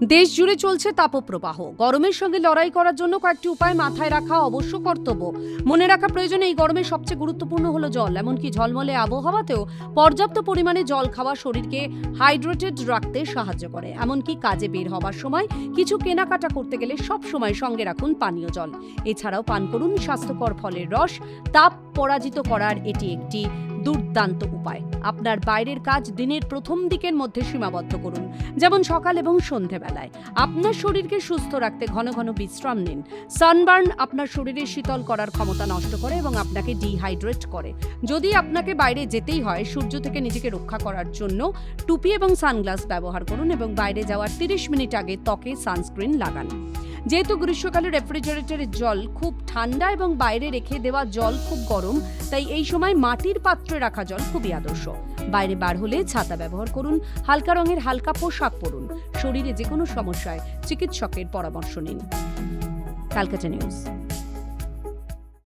দেশ জুড়ে চলছে তাপপ্রবাহ। গরমের সঙ্গে লড়াই করার জন্য কয়েকটি উপায় মাথায় রাখা অবশ্য কর্তব্য। মনে রাখা প্রয়োজন এই গরমে সবচেয়ে গুরুত্বপূর্ণ হলো জল, এমনকি ঝলমলে আবহাওয়াতেও পর্যাপ্ত পরিমাণে জল খাওয়া শরীরকে হাইড্রেটেড রাখতে সাহায্য করে। এমনকি কাজে বের হবার সময় কিছু কেনাকাটা করতে গেলে সব সময় সঙ্গে রাখুন পানীয় জল। এছাড়াও পান করুন স্বাস্থ্যকর ফলের রস। তাপ পরাজিত করার এটি একটি দুর্দান্ত উপায়। আপনার বাইরের কাজ দিনের প্রথম দিকের মধ্যে সীমাবদ্ধ করুন। যেমন সকাল এবং সন্ধেবেলায়। আপনার শরীরকে সুস্থ রাখতে ঘন ঘন বিশ্রাম নিন। সানবার্ন আপনার শরীরে শীতল করার ক্ষমতা নষ্ট করে এবং আপনাকে ডিহাইড্রেট করে। যদি আপনাকে বাইরে যেতেই হয়, সূর্য থেকে নিজেকে রক্ষা করার জন্য টুপি এবং সানগ্লাস ব্যবহার করুন এবং বাইরে যাওয়ার তিরিশ মিনিট আগে ত্বকে সানস্ক্রিন লাগান। যেহেতু গ্রীষ্মকালে রেফ্রিজারেটরের জল খুব ঠান্ডা এবং বাইরে রেখে দেওয়া জল খুব গরম, তাই এই সময় মাটির পাত্রে রাখা জল খুবই আদর্শ। বাইরে বার হলে ছাতা ব্যবহার করুন, হালকা রঙের হালকা পোশাক পরুন, শরীরে যে কোনো সমস্যায় চিকিৎসকের পরামর্শ নিন। ক্যালকাটা নিউজ।